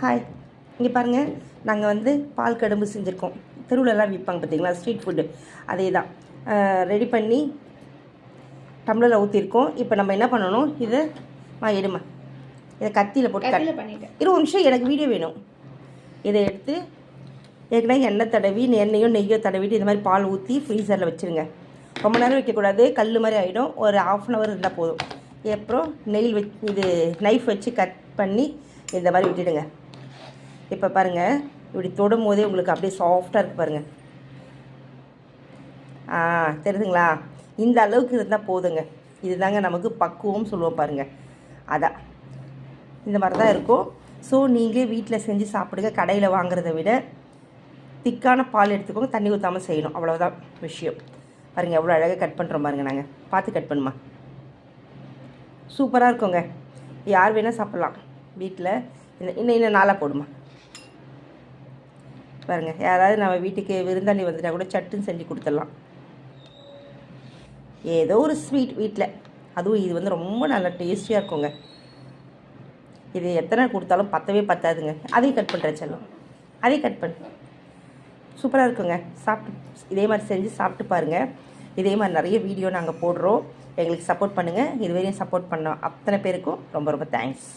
Hi இங்கே பாருங்கள் நாங்கள் வந்து பால் கடும்பு செஞ்சுருக்கோம். தெருவுலலாம் விற்பாங்க பார்த்தீங்களா ஸ்ட்ரீட் ஃபுட்டு அதே தான் ரெடி பண்ணி டம்ளரில் ஊற்றிருக்கோம் இப்போ நம்ம என்ன பண்ணணும்? இதை மா எடுமா. இதை கத்தியில் போட்டு கட் இருபது நிமிஷம் எனக்கு வீடியோ வேணும். இதை எடுத்து ஏற்கனவே எண்ணெய் தடவி எண்ணெயோ நெய்யோ தடவிட்டு இந்த மாதிரி பால் ஊற்றி ஃப்ரீசரில் வச்சுருங்க. ரொம்ப நேரம் வைக்கக்கூடாது. கல் மாதிரி ஆகிடும் ஒரு ஆஃப் அன் ஹவர் இருந்தால் போதும். அப்புறம் நெயில் வச் இது நைஃப் வச்சு கட் பண்ணி இந்த மாதிரி விட்டுடுங்க. இப்போ பாருங்கள் இப்படி தொடும் போதே உங்களுக்கு அப்படியே சாஃப்டாக இருக்குது பாருங்கள் ஆ தெரியுதுங்களா? இந்த அளவுக்கு இருந்தால் போதுங்க. இதுதாங்க நமக்கு பக்குவம் சொல்லுவோம் பாருங்கள் அதான். இந்த மாதிரி தான் இருக்கும். ஸோ நீங்களே வீட்டில் செஞ்சு சாப்பிடுங்க. கடையில் வாங்குறத விட திக்கான பால் எடுத்துக்கோங்க. தண்ணி ஊற்றாமல் செய்யணும். அவ்வளோதான் விஷயம். பாருங்கள் எவ்வளோ அழகாக கட் பண்ணுறோம் பாருங்கள் நாங்கள் பார்த்து கட் பண்ணுமா? சூப்பராக இருக்குங்க. யார் வேணால் சாப்பிட்லாம். வீட்டில் இன்னும் இன்னும் நாளாக போடுமா? பாருங்கள் யாராவது நம்ம வீட்டுக்கு விருந்தாளி வந்துட்டா கூட சட்டுன்னு செஞ்சு கொடுத்துடலாம். ஏதோ ஒரு ஸ்வீட் வீட்டில் அதுவும் இது வந்து ரொம்ப நல்லா டேஸ்டியாக இருக்குங்க. இது எத்தனை கொடுத்தாலும் பத்தவே பத்தாதுங்க. அதையும் கட் பண்ணுறேன் செல்லம். அதையும் கட் பண்ணு சூப்பராக இருக்குங்க. சாப்பிட்டு இதே மாதிரி செஞ்சு சாப்பிட்டு பாருங்கள் இதே மாதிரி நிறைய வீடியோ நாங்கள் போடுறோம். எங்களுக்கு சப்போர்ட் பண்ணுங்கள் இதுவரையும் சப்போர்ட் பண்ணோம் அத்தனை பேருக்கும் ரொம்ப ரொம்ப தேங்க்ஸ்